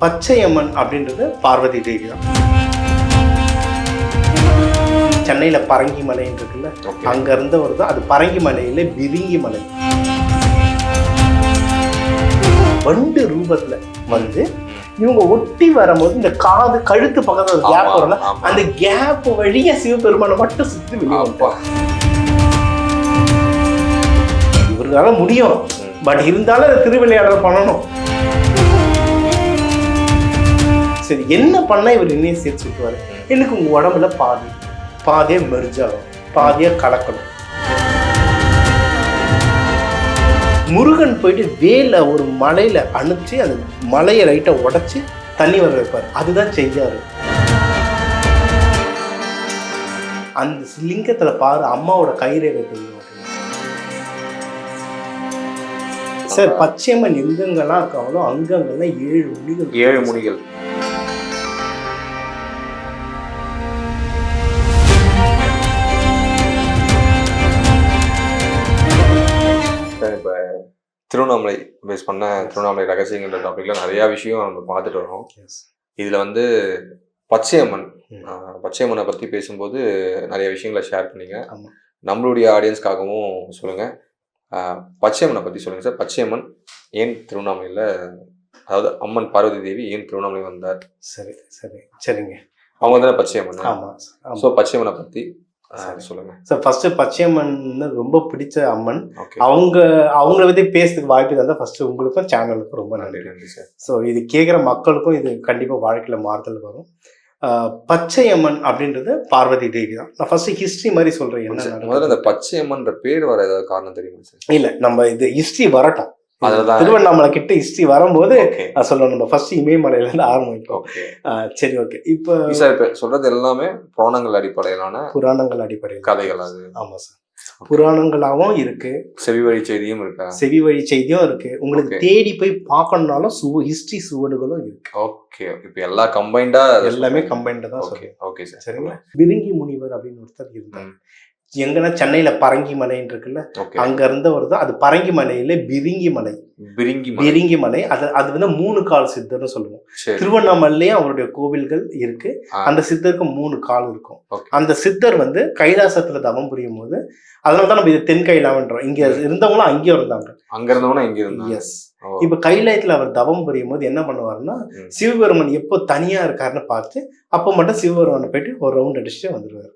பச்சையம்மன் அப்படின்றது பார்வதி தேவி தான். சென்னையில பரங்கி மலைன்னு இருக்குல்ல ஓகே. அங்க இருந்து வருது அது பரங்கி மலையில பிரிங்கி மலை. வண்டு ரூபத்துல வந்து இவங்க ஒட்டி வரும்போது இந்த காது கழுத்து பக்கத்துல கேப் வரும்ல ஆமா. அந்த கேப் வழியா சிவபெருமானை மட்டும் சுத்தி வெளியே. இவர்களால முடியும். பட் இருந்தாலும் அதை திருவிளையாடல் பண்ணணும். சரி என்ன பண்ணா இவர் இன்னும் சேர்த்து சுத்துவாரு எனக்கு உங்க உடம்புல பாதி பாதியா மெர்ஜாகும் ஆகும் கலக்கணும். முருகன் போயிட்டு வேலை ஒரு மலையில அனுப்பிச்சு அந்த மலையை லைட்டா உடைச்சு தண்ணி வர வைப்பார். அதுதான் செஞ்சாரு. அந்த லிங்கத்துல பாரு அம்மாவோட கைரேகை தெரியும்? சார் பச்சையம்மன் எங்கெங்கெல்லாம் இருக்காங்களோ அங்கங்கெல்லாம் ஏழு முடிகள் ஏழு முடிகள் திருவண்ணாமலை பேஸ் பண்ண திருவண்ணாமலை ரகசியங்கள்ன்ற டாபிக்ல நிறைய விஷயம் நம்ம பார்த்துட்டு வரோம். இதுல வந்து பச்சையம்மன் பச்சையம்மனை பத்தி பேசும்போது நிறைய விஷயங்களை ஷேர் பண்ணீங்க. நம்மளுடைய ஆடியன்ஸ்க்காகவும் சொல்லுங்க. ஆஹ், பச்சையம்மனை பத்தி சொல்லுங்க சார் பச்சையம்மன் ஏன் திருவண்ணாமலையில அதாவது அம்மன் பார்வதி தேவி ஏன் திருவண்ணாமலை வந்தார்? சரி சரி. சரிங்க. அவங்க தானே பச்சையம்மன். ஆமா ஆமா. ஸோ பச்சையம்மனை சரி. சொல்லுங்க. சார் ஃபர்ஸ்ட் பச்சையம்மன் ரொம்ப பிடிச்ச அம்மன். அவங்க அவங்கள பத்தி பேசுறதுக்கு வாய்ப்பு தந்தா ஃபர்ஸ்ட் உங்களுக்கும் சேனலுக்கும் ரொம்ப நன்றி. நன்றி சார். ஸோ இது கேட்குற மக்களுக்கும் இது கண்டிப்பாக வாழ்க்கையில் மாறுதல் வரும். பச்சையம்மன் அப்படின்றது பார்வதி தேவி தான். நான் ஃபர்ஸ்ட் ஹிஸ்ட்ரி மாதிரி சொல்றேன் என்ன முதல்ல. இந்த பச்சையம்மன்ற பேர் வர ஏதாவது காரணம் தெரியுமா சார்? இல்ல நம்ம இது ஹிஸ்ட்ரி வரட்டும். திருவண்ணாமலை கிட்ட ஹிஸ்ட்ரி வரும்போது நான் நம்ம ஃபர்ஸ்ட் இமயமலையில இருந்து ஆரம்பிப்போம். சரி ஓகே இப்போ சார் இப்ப சொல்றது எல்லாமே புராணங்கள் அடிப்படையிலான புராணங்கள் அடிப்படையில். கதைகள் அது. ஆமா சார் புராணங்களாகவும் இருக்கு. செவி வழி செய்தியும் இருக்கா? செவி வழி செய்தியும் இருக்கு. உங்களுக்கு. தேடி போய் பார்க்கணும்னாலும் சுவ ஹிஸ்டரி சுவடுகளும் இருக்கு. ஓகே இப்ப எல்லா கம்பைண்டா எல்லாமே கம்பைன்டு தான் ஓகே ஓகே சார் சரிங்களா? பிரிங்கி முனிவர் அப்படின்னு ஒருத்தர் இருந்தார். எங்கன்னா சென்னையில பரங்கி மலைன்னு இருக்குல்ல அங்க இருந்து வருது அது பரங்கி மலையில பிரிங்கி மலை. பிரிங்கி மலை. பிரிங்கி மலை. அது அது வந்து மூணு கால் சித்தர்னு சொல்லுவோம். திருவண்ணாமலையும் அவருடைய கோவில்கள் இருக்கு. அந்த சித்தருக்கு மூணு கால் இருக்கும். அந்த சித்தர் வந்து கைலாசத்துல தவம் புரியும் போது அதனால தான் நம்ம இது தென் கைலாமன்றோம் இங்க இருந்தவங்களும் அங்கேயும் இருந்தாங்க. அங்க இருந்தவனா இங்க இருந்தா எஸ் இப்ப கைலாயத்துல அவர் தவம் புரியும் போது என்ன பண்ணுவாருன்னா. சிவபெருமன் எப்போ தனியா இருக்காருன்னு பார்த்து அப்போ மட்டும் சிவபெருமனை போயிட்டு ஒரு ரவுண்ட் அடிச்சுட்டு வந்துருவாரு.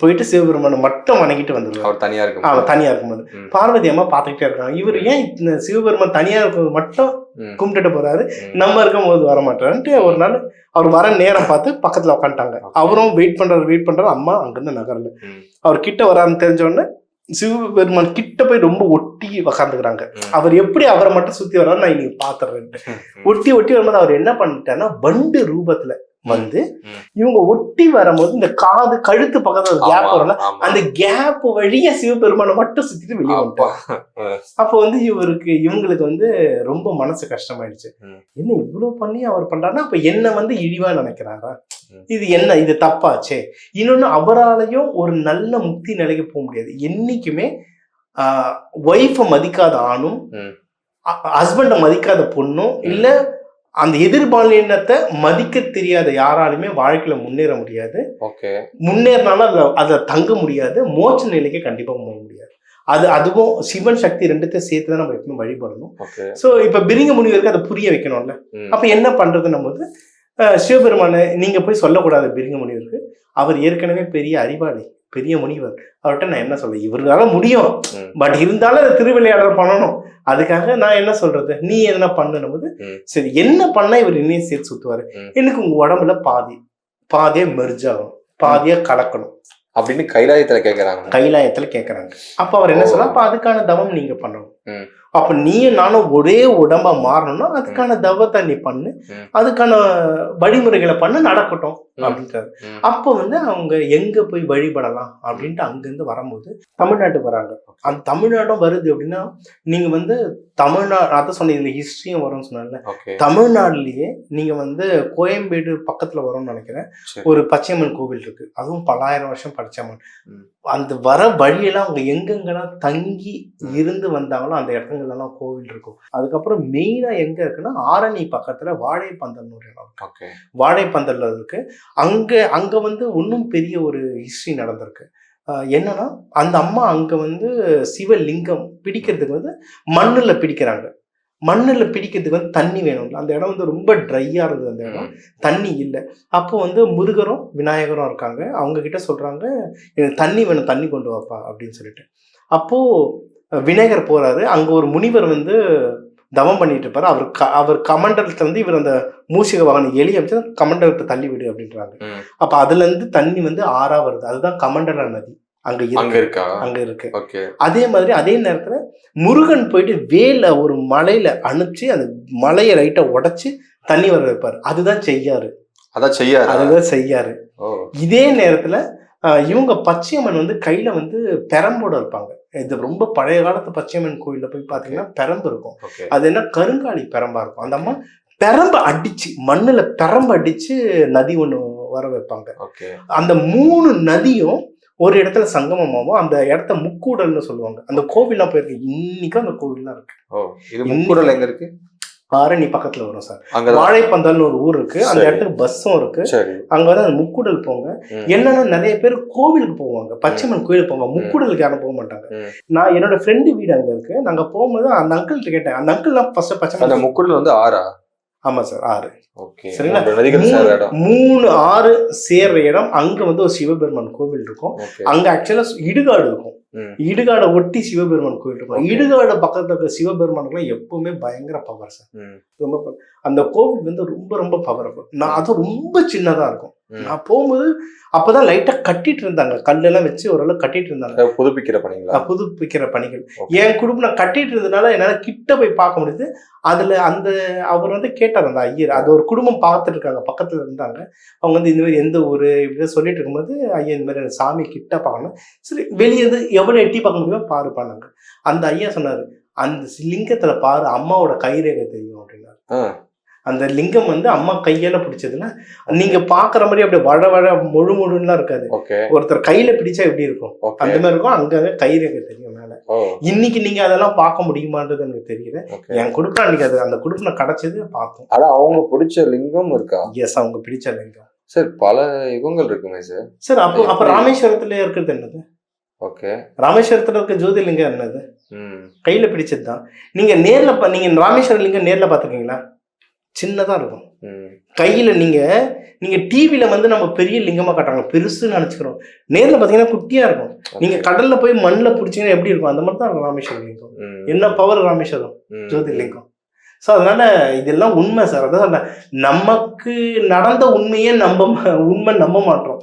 போயிட்டு சிவபெருமனை மட்டும் வணங்கிட்டு வந்துருவாரு அவர் தனியா இருக்கும் தனியா இருக்கும்போது. பார்வதி அம்மா பார்த்துக்கிட்டே இருக்காங்க இவர் ஏன் இந்த சிவபெருமன் தனியா இருக்கும்போது மட்டும். கும்பிட்டுட்டு போறாரு. நம்ம இருக்கும்போது வர மாட்டாருன்ட்டு ஒரு நாள் அவர் வர நேரம் பார்த்து பக்கத்துல உட்காந்துட்டாங்க. அவரும் வெயிட் பண்றாரு வெயிட் பண்றாரு அம்மா அங்கிருந்து நகரல. அவர் கிட்ட வராருன்னு தெரிஞ்ச உடனே சிவபெருமான் கிட்ட போய் ரொம்ப ஒட்டி உக்காந்துக்கிறாங்க. அவர் எப்படி அவரை மட்டும் சுத்தி வர்றாரு நான் இன்னைக்கு பாத்துறேன்ட்டு ம். ஒட்டி ஒட்டி வரும்போது அவர் என்ன பண்ணிட்டாருன்னா வண்டு ரூபத்துல வந்து. இவங்க ஒட்டி வரும்போது இந்த காது கழுத்து பக்கத்துல கேப் வரும்ல. அந்த கேப் வழியா சிவபெருமானை மட்டும் சுத்திட்டு வெளியே. வந்துட்டாரு அப்போ வந்து இவருக்கு இவங்களுக்கு வந்து ரொம்ப மனசு கஷ்டமாயிடுச்சு. என்ன இவ்வளவு பண்ணி அவர் பண்றாருன்னா அப்ப என்ன வந்து இழிவா நினைக்கிறாரா. இது என்ன? இது தப்பாச்சே இன்னொன்னு அவராலையும் ஒரு நல்ல முக்தி நிலைக்கு போக முடியாது. என்னைக்குமே ஒய்ஃபை மதிக்காத ஆணும். ஹஸ்பண்டை மதிக்காத பொண்ணும். இல்ல அந்த எதிர்பாலினத்தை மதிக்க தெரியாத யாராலுமே வாழ்க்கையில முன்னேற முடியாது. ஓகே. முன்னேறினாலும் அதுல அதுல தங்க முடியாது. மோட்ச நிலைக்கு கண்டிப்பா போக முடியாது. அது அதுவும் சிவன் சக்தி ரெண்டுத்தையும் சேர்த்து தான் நம்ம எப்பவுமே வழிபடணும். ஸோ இப்ப பிரிங்க முனிவருக்கு அதை புரிய வைக்கணும்ல. அப்ப என்ன பண்றதுன்னும் போது சிவபெருமானை நீங்க போய் சொல்லக்கூடாது பிரிங்க முனிவருக்கு. அவர் ஏற்கனவே பெரிய அறிவாளி பெரிய முனிவர். அவர்கிட்ட நான் என்ன சொல்ல இவரால முடியும். பட் இருந்தாலும் அதை திருவிளையாடல் பண்ணணும். அதுக்காக நான் என்ன சொல்றது? நீ என்ன பண்ணணும் போது. சரி என்ன பண்ணா இவர் இன்னும் சேர்த்து சுத்துவாரு. எனக்கு உங்க உடம்புல பாதி பாதியா மெர்ஜ் ஆகும் பாதியா கலக்கணும். அப்படின்னு கைலாயத்துல கேக்குறாங்க. கைலாயத்துல கேக்குறாங்க. அப்ப அவர் என்ன. சொல்ல அப்ப அதுக்கான தவம் நீங்க பண்ணணும். அப்ப நீயும் நானும் ஒரே உடம்பா மாறணும்னா அதுக்கான தவத்தை நீ பண்ணு. அதுக்கான வழிமுறைகளை பண்ண நடக்கட்டும். அப்படின்றாரு ம். அப்போ வந்து அவங்க எங்க போய் வழிபடலாம் அப்படின்ட்டு அங்கிருந்து வரும்போது தமிழ்நாட்டுக்கு வராங்க அந்த தமிழ்நாடும் வருது அப்படின்னா நீங்க வந்து தமிழ்நாடு அதான் சொன்ன இதுல ஹிஸ்டரியும் வரும்னு சொன்னால தமிழ்நாடுலயே நீங்க வந்து கோயம்பேடு பக்கத்துல வரும்னு நினைக்கிறேன். ஒரு பச்சையம்மன் கோவில் இருக்கு அதுவும் பல்லாயிரம் வருஷம் பச்சையம்மன். அந்த வர வழியெல்லாம் அவங்க எங்கெங்கெல்லாம் தங்கி இருந்து வந்தாங்களோ அந்த இடத்துங்க இடங்கள்லாம் கோவில் இருக்கும். அதுக்கப்புறம் மெயினா எங்க இருக்குன்னா ஆரணி பக்கத்துல வாழைப்பந்தல்னு ஒரு இடம் இருக்கு. ஓகே வாழைப்பந்தல்ல இருக்கு. அங்க அங்க வந்து இன்னும் பெரிய ஒரு ஹிஸ்டரி நடந்திருக்கு. என்னன்னா அந்த அம்மா அங்க வந்து சிவலிங்கம் பிடிக்கிறதுக்கு வந்து மண்ணுல பிடிக்கிறாங்க. மண்ணுல பிடிக்கிறதுக்கு வந்து தண்ணி வேணும்ல. அந்த இடம் வந்து ரொம்ப ட்ரையா இருந்தது அந்த இடம். தண்ணி இல்லை. அப்போ வந்து முருகரும் விநாயகரும் இருக்காங்க. அவங்க கிட்ட சொல்றாங்க எனக்கு தண்ணி வேணும் தண்ணி கொண்டு வாப்பா அப்படின்னு சொல்லிட்டு. அப்போ அஹ், விநாயகர் போறாரு. அங்க ஒரு முனிவர் வந்து தவம் பண்ணிட்டு இருப்பாரு. அவர் க அவர் கமண்டலத்துல வந்து இவர் அந்த மூசிக வாகன எலி அமைச்சு கமண்டலத்தை தள்ளி விடு அப்படின்றாங்க. அப்ப அதுல இருந்து தண்ணி வந்து ஆறா வருது. அதுதான் கமண்டல நதி. அங்க இருக்கு. அங்க இருக்கு? அதே மாதிரி அதே நேரத்துல முருகன் போயிட்டு வேலை ஒரு மலையில அனுப்பிச்சு அந்த மலையை லைட்டா உடைச்சு தண்ணி வர வைப்பாரு. அதுதான் செய்யாரு. அதான் செய்யாரு? அதுதான் செய்யாரு. இதே நேரத்துல இவங்க பச்சையம்மன் வந்து கையில வந்து பெரம்போட இருப்பாங்க. இது ரொம்ப பழைய காலத்து பச்சையம்மன் கோயில்ல போய் பாத்தீங்கன்னா பெரம்பு இருக்கும். அது என்ன கருங்காலி பெரம்பா இருக்கும். அந்த அம்மா பெரம்ப அடிச்சு மண்ணுல பெரம்ப அடிச்சு நதி ஒண்ணு வர வைப்பாங்க. அந்த மூணு நதியும் ஒரு இடத்துல சங்கமமாகும். அந்த இடத்த முக்கூடல்னு சொல்லுவாங்க. அந்த கோவில்லாம் போயிருக்கு. இன்னைக்கும் அந்த கோவில்லாம் இருக்கு. இது முக்கூடல் எங்க இருக்கு? ஆரணி பக்கத்துல வரும் சார். வாழைப்பந்தல்னு ஒரு ஊர் இருக்கு. அந்த. இடத்துக்கு பஸ்ஸும் இருக்கு. அங்க வந்து அந்த முக்கூடல் போங்க. என்னன்னா நிறைய பேர் கோவிலுக்கு போவாங்க. பச்சைமன் கோயிலுக்கு போவாங்க. முக்கூடலுக்கு யாரும் போக மாட்டாங்க. நான் என்னோட ஃப்ரெண்டு வீடு அங்க இருக்கு. நாங்க போகும்போது அந்த அங்கிள்கிட்ட கேட்டேன். அந்த அங்கிள் தான் ஃபர்ஸ்ட் பச்சைமன் முக்கூடல் வந்து ஆறா? ஆமா சார் ஆறு. ஓகே. சரிங்களா? மூணு- ஆறு சேர்ற இடம். அங்க வந்து ஒரு சிவபெருமான் கோவில் இருக்கும். அங்க ஆக்சுவலா இடுகாடு இருக்கும். இடுகாடை ஒட்டி சிவபெருமான் கோவில் இருக்கும். இடுகாடு பக்கத்துல இருக்க சிவபெருமானுக்குலாம் எப்பவுமே பயங்கர பவர் சார். ரொம்ப. அந்த கோவில் வந்து ரொம்ப ரொம்ப பவர்ஃபுல் நான் அது ரொம்ப சின்னதா இருக்கும். நான் போகும்போது அப்பதான் லைட்டா கட்டிட்டு இருந்தாங்க. கல்லெல்லாம் வச்சு ஓரளவு கட்டிட்டு இருந்தாங்க. புதுப்பிக்கிற பணிங்களா? அஹ் புதுப்பிக்கிற பணிகள். என் குடும்பம் நான் கட்டிட்டு இருந்ததுனால என்னால கிட்ட போய் பார்க்க முடியுது. அதுல அந்த அவர் வந்து கேட்டார் அந்த ஐயர். அது ஒரு குடும்பம் பார்த்துட்டு இருக்காங்க. பக்கத்துல இருந்தாங்க. அவங்க வந்து இந்த மாதிரி எந்த ஊரு இப்படி சொல்லிட்டு இருக்கும்போது ஐயா இந்த மாதிரி சாமி கிட்ட பார்க்கணும். சரி வெளியே எவ்வளவு எட்டி பார்க்க முடியுமோ பாரு பண்ணாங்க அந்த ஐயா சொன்னாரு அந்த லிங்கத்துல பாரு அம்மாவோட கைரேகை தெரியும் அப்படின்னாரு. அந்த லிங்கம் வந்து அம்மா கையால பிடிச்சதுன்னா நீங்க பாக்குற மாதிரி அப்படியே வட வட முழு முழுன்னுலாம் இருக்காது. ஒருத்தர் கையில பிடிச்சா எப்படி இருக்கும்? அந்த மாதிரி இருக்கும் அங்கங்க கைரேகை தெரியும் மேல. இன்னைக்கு நீங்க அதெல்லாம் பார்க்க முடியுமான்றது எனக்கு தெரியல. என் குடுப்பம் அன்னைக்கு அது அந்த குடுப்பம் கிடைச்சது பார்த்தோம். ஆனா அவங்க பிடிச்ச லிங்கம் இருக்கா? எஸ் அவங்க பிடிச்ச லிங்கம். சார் பல யுகங்கள் இருக்குமே சார். சார் அப்போ அப்ப? ராமேஸ்வரத்துல இருக்கிறது என்னது? ஓகே. ராமேஸ்வரத்துல இருக்க ஜோதிலிங்கம் என்னது? கையில பிடிச்சது தான் நீங்க நேர்ல நீங்க ராமேஸ்வரம் லிங்கம் நேர்ல பாத்துருக்கீங்களா சின்னதா இருக்கும். கையில நீங்க நீங்க டிவில வந்து நம்ம பெரிய லிங்கமா காட்டுறாங்க பெருசுன்னு நினைச்சுக்கிறோம். நேர்ல பாத்தீங்கன்னா குட்டியா இருக்கும். நீங்க கடல்ல போய் மண்ணுல பிடிச்சீங்கன்னா எப்படி இருக்கும்? அந்த மாதிரி தான் இருக்கும் ராமேஸ்வரம் லிங்கம் என்ன பவர் ராமேஸ்வரம்? ஜோதிர்லிங்கம். ஸோ அதனால இதெல்லாம் உண்மை சார் அதான் சொன்னேன். நமக்கு நடந்த உண்மையே நம்ப உண்மை நம்ப மாட்டோம்.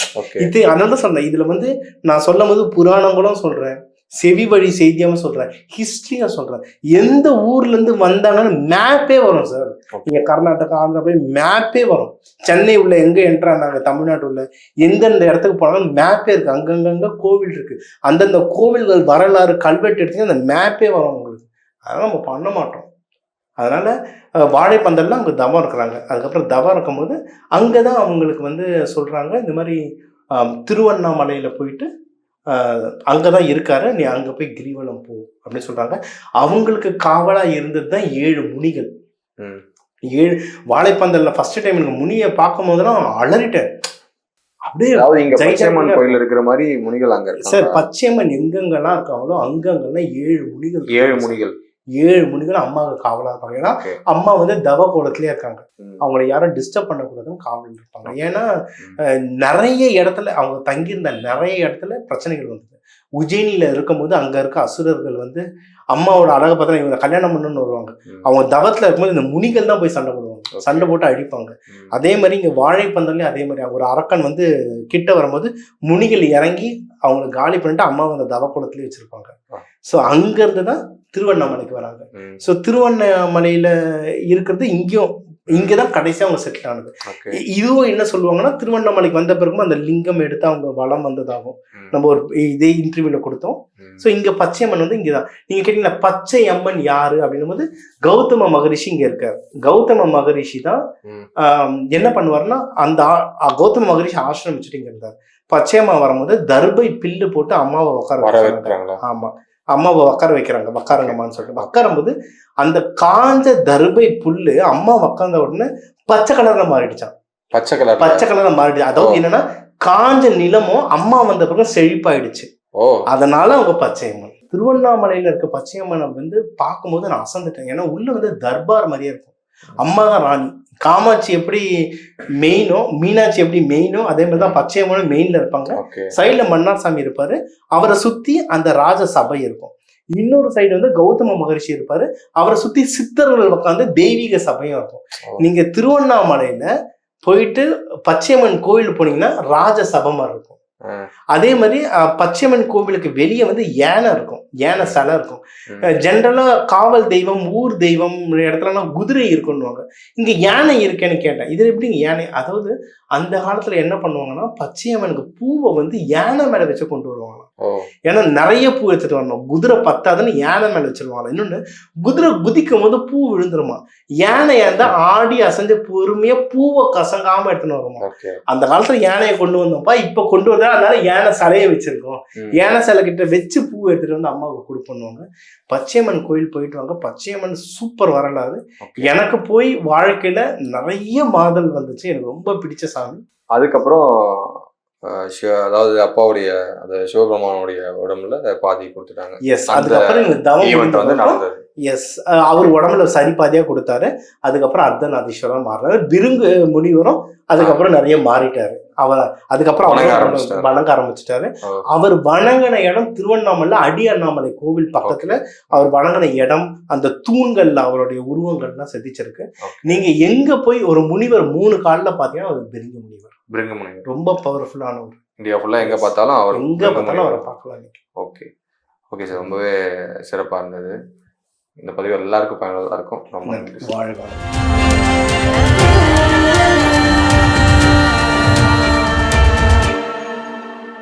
இது அதனால தான் சொன்னேன். இதுல வந்து நான் சொல்லும் போது புராணங்களும் சொல்றேன். செவி வழி செய்தியாவும் சொல்றேன். ஹிஸ்டரியும் சொல்றேன். எந்த ஊர்ல இருந்து வந்தாங்கன்னு மேப்பே வரும் சார் Okay. நீங்க கர்நாடகா ஆந்திரா போய் மேப்பே வரும். சென்னை உள்ள எங்க என்ட்ரானாங்க தமிழ்நாட்டு உள்ள. எந்தெந்த இடத்துக்கு போனாலும் மேப்பே இருக்கு. அங்கங்கங்க கோவில் இருக்கு. அந்தந்த கோவில்கள் வரலாறு கல்வெட்டு எடுத்தீங்கன்னா அந்த மேப்பே வரும் உங்களுக்கு. அதெல்லாம் நம்ம பண்ண மாட்டோம். அதனால அஹ், வாழைப்பந்தல்ல அவங்க தவம் இருக்கிறாங்க. அதுக்கப்புறம் தவம் இருக்கும்போது அங்கே தான் அவங்களுக்கு வந்து சொல்றாங்க இந்த மாதிரி திருவண்ணாமலையில போயிட்டு அங்கே தான் இருக்காரு நீ அங்கே போய் கிரிவலம் போ அப்படின்னு சொல்றாங்க. அவங்களுக்கு காவலா இருந்தது தான் ஏழு முனிகள். ஏழு வாழைப்பந்தல்ல ஃபர்ஸ்ட் டைம் எனக்கு முனியை பார்க்கும் போதெல்லாம் அலறிட்டேன். அப்படியே கோயில் இருக்கிற மாதிரி முனிகள் அங்க சார் பச்சையம்மன் எங்கெங்கெல்லாம் இருக்காங்களோ அங்கங்கெல்லாம் ஏழு முனிகள் ஏழு முனிகள். ஏழு முனிகள் அம்மாவுக்கு காவலா இருப்பாங்க. ஏன்னா அம்மா வந்து தவ கோலத்திலே இருக்காங்க. அவங்கள யாரும் டிஸ்டர்ப் பண்ணக்கூடாதுன்னு காவல் இருப்பாங்க. ஏன்னா நிறைய இடத்துல அவங்க தங்கியிருந்த நிறைய இடத்துல பிரச்சனைகள் வந்தது. உஜ்ஜயினியில இருக்கும்போது அங்க இருக்க அசுரர்கள் வந்து அம்மாவோட அழகை பார்த்தா இவங்க கல்யாணம் பண்ணணும்னு வருவாங்க. அவங்க தவத்துல இருக்கும்போது இந்த முனிகள் தான் போய் சண்டை போடுவாங்க. சண்டை போட்டு அடிப்பாங்க. அதே மாதிரி இங்க வாழைப்பந்தல்லையும் அதே மாதிரி. ஒரு அரக்கன் வந்து கிட்ட வரும்போது முனிகள் இறங்கி அவங்களை காலி பண்ணிட்டு அம்மா அந்த தவக்குளத்திலே வச்சிருப்பாங்க. ஆ. ஸோ அங்க இருந்து தான் திருவண்ணாமலைக்கு வராங்க. ஸோ திருவண்ணாமலையில இருக்கிறது இங்கேயும் இங்கே தான் கடைசியாக அவங்க செட்டில் ஆனது. இதுவும் என்ன சொல்லுவாங்கன்னா திருவண்ணாமலைக்கு வந்த பிறகும் அந்த லிங்கம் எடுத்து அவங்க வளம் வந்ததாகும். நம்ம ஒரு இதே இன்டர்வியூல கொடுத்தோம். ஸோ இங்க பச்சை அம்மன் வந்து இங்கதான். நீங்க கேட்டீங்கன்னா பச்சை அம்மன் யாரு அப்படின்னும் போது கௌதம மகரிஷி இங்க இருக்கார். கௌதம மகரிஷி தான் என்ன பண்ணுவாருன்னா அந்த கௌதம மகரிஷி ஆசிரமிச்சுட்டு இங்க இருந்தார். பச்சை அம்மா வரும்போது தர்பை பில்லு போட்டு அம்மாவை உட்கார வர வச்சாங்க. வைக்கிறாங்களா? ஆமா. அம்மாவை உட்கார வைக்கிறாங்க உக்காருங்கம்மான்னு சொல்லிட்டு. உட்காரும்போது அந்த காஞ்ச தர்பை புல்லு அம்மா உட்கார்ந்த உடனே பச்சை கலர்ல மாறிடுச்சான் பச்சை கலர் பச்சை கலர்ல மாறிடுச்சு. அதாவது என்னன்னா காஞ்ச நிலமும் அம்மா வந்த பிறகு செழிப்பாயிடுச்சு. அதனால அவங்க பச்சையம்மன். திருவண்ணாமலையில இருக்க பச்சையம்மனை வந்து பார்க்கும்போது நான் அசந்துட்டேன். ஏன்னா உள்ள வந்து தர்பார் மாதிரியே இருக்கும். அம்மா தான் ராணி. காமாட்சி எப்படி மெயினோ மீனாட்சி எப்படி மெயினோ அதே மாதிரி தான் பச்சையம்மனும் மெயின்ல இருப்பாங்க. சைடுல மன்னார் சாமி இருப்பாரு. அவரை சுத்தி அந்த ராஜ சபை இருக்கும். இன்னொரு சைடு வந்து கௌதம மகரிஷி இருப்பாரு. அவரை சுத்தி சித்தர்கள் உட்காந்து தெய்வீக சபையும் இருக்கும். ஓ. நீங்க திருவண்ணாமலையில போயிட்டு பச்சையம்மன் கோயில் போனீங்கன்னா ராஜ சபை மாதிரி இருக்கும். அதே மாதிரி பச்சையம்மன் கோவிலுக்கு வெளியே வந்து யானை இருக்கும். யானை சிலை இருக்கும். ம். ஜென்ரலா காவல் தெய்வம் ஊர் தெய்வம் இடத்துலலாம் குதிரை இருக்குன்னுவாங்க. இங்க யானை இருக்கேன்னு கேட்டேன். இது எப்படிங்க? யானை. அதாவது அந்த காலத்துல என்ன பண்ணுவாங்கன்னா பச்சையம்மனுக்கு பூவை வந்து யானை மேல வச்சு கொண்டு வருவாங்க ஓ. ஏன்னா நிறைய பூ எடுத்துட்டு வரணும். குதிரை பத்தாதுன்னு யானை மேல வச்சிருவாங்க இன்னொன்னு குதிரை குதிக்கும் போது பூ விழுந்துருமா? யானை இருந்தா ஆடி அசைஞ்சு பொறுமையா பூவை கசங்காம எடுத்துன்னு வருமா? அந்த காலத்துல யானையை கொண்டு வந்தோம்ப்பா இப்ப கொண்டு வந்தா அதனால யானை சிலையை வச்சிருக்கோம். யானை சிலை கிட்ட வச்சு பூ எடுத்துட்டு வந்து அம்மாவுக்கு கொடுப்பண்ணுவாங்க பச்சையம்மன் கோயில் போயிட்டு வாங்க. பச்சையம்மன் சூப்பர் வரலாறு. எனக்கு போய் வாழ்க்கையில நிறைய மாதல் வந்துச்சு. எனக்கு ரொம்ப பிடிச்ச சாமி. அதுக்கப்புறம் அதாவது அப்பாவுடைய அந்த சிவபெருமானுடைய உடம்புல பாதி கொடுத்துட்டாங்க. எஸ் அதுக்கப்புறம் எஸ் அவர் உடம்புல சரி பாதியா கொடுத்தாரு. அதுக்கப்புறம் அர்த்தநாதீஸ்வரர் மாறினாரு பிருங்கு முனிவரும் அதுக்கப்புறம் நிறைய மாறிட்டாரு. அவர் அதுக்கப்புறம் வணங்க ஆரம்பிச்சிட்டாரு. அவர் வணங்கின இடம் திருவண்ணாமலை அடி அண்ணாமலை கோவில் பக்கத்துல அவர் வணங்கின இடம் அந்த தூண்கள்ல அவருடைய உருவங்கள்லாம் செதுச்சிருக்கு. நீங்க எங்க போய் ஒரு முனிவர் மூணு கால்ல பாத்தீங்கன்னா அவர் பிருங்கு முனிவர். பிருங்கமுனி ரொம்ப பவர்ஃபுல்லானவர் இந்தியா ஃபுல்லா எங்க பார்த்தாலும் அவர் எங்க பார்த்தாலும் அவரை பார்க்கலாம். ஓகே. ஓகே சார் ரொம்பவே சிறப்பா இருந்தது. இந்த பதிவு எல்லாருக்கும் பயனுள்ளதா இருக்கும். ரொம்ப நன்றி. வாழ்க.